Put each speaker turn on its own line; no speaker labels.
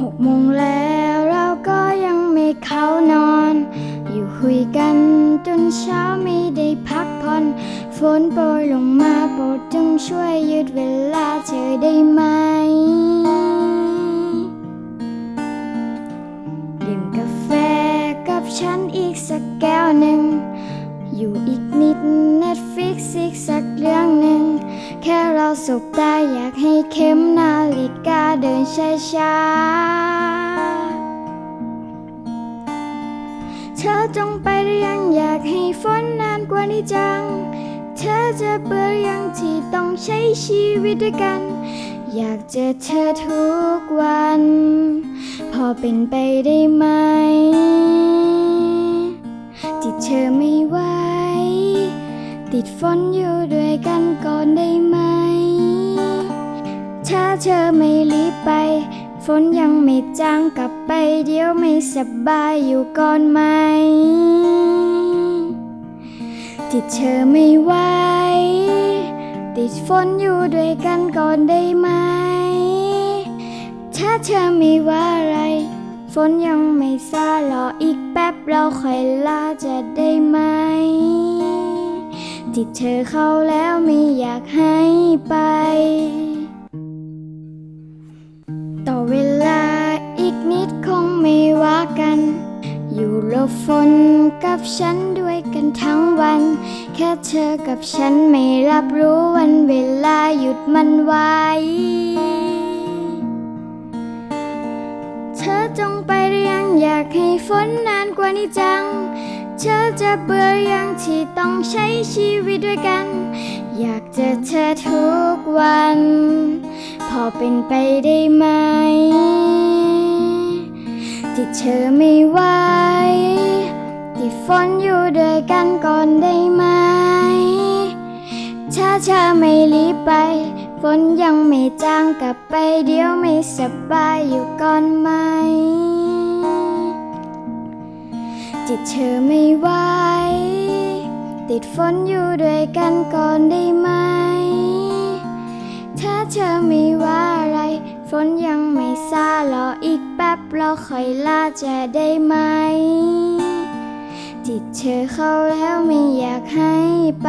หกโมงแล้วเราก็ยังไม่เข้านอน อยู่คุยกันจนเช้าไม่ได้พักผ่อนฝนโปรยลงมาโปรดจงช่วยยุดเวลาเธอได้ไหมดื่มกาแฟกับฉันอีกสักแก้วหนึ่ง อยู่อีกนิด Netflix อีกสัก แค่เราสบตาอยากให้เข็มนาฬิกาเดินช้าๆ เธอจงไปหรือยังอยากให้ฝนนานกว่านี้จัง เธอจะเบื่อหรือยังที่ต้องใช้ชีวิตด้วยกัน อยากเจอเธอทุกวัน พอเป็นไปได้ไหมที่เธอไม่ไหว ติดฝนอยู่ด้วยกันก่อนได้ไหม ถ้าเธอไม่รีบไป ฝนยังไม่จางกลับไปเดี๋ยวไม่สบายอยู่ก่อนไหมที่เธอไม่ไหว ติดฝนอยู่ด้วยกันก่อนได้ไหม ถ้าเธอไม่ว่าอะไร ฝนยังไม่ซาหรออีกแป๊บเราค่อยลาจะได้ไหม ที่เธอเข้าแล้วไม่อยากให้ไป ต่อเวลาอีกนิดคงไม่ว่ากัน อยู่หลบฝนกับฉันด้วยกันทั้งวัน แค่เธอกับฉันไม่รับรู้วันเวลาหยุดมันไว้เธอจงไปหรือยังอยากให้ฝนนานกว่านี้จัง เธอจะเบื่ออยังที่ต้องใช้ชีวิตด้วยกัน อยากเจอเธอทุกวัน พอเป็นไปได้ไหม ที่เธอไม่ไหวที่ฝนอยู่ด้วยกันก่อนได้ไหม ถ้าเธอไม่รีบไป ฝนยังไม่จางกลับไปเดี๋ยวไม่สบายอยู่ก่อนไหม จิตเธอไม่ไหวติดฝนอยู่ด้วยกันก่อนได้ไหม ถ้าเธอไม่ว่าอะไร ฝนยังไม่ซาหรออีกแป๊บเราค่อยลาจะได้ไหม จิตเธอเข้าแล้วไม่อยากให้ไป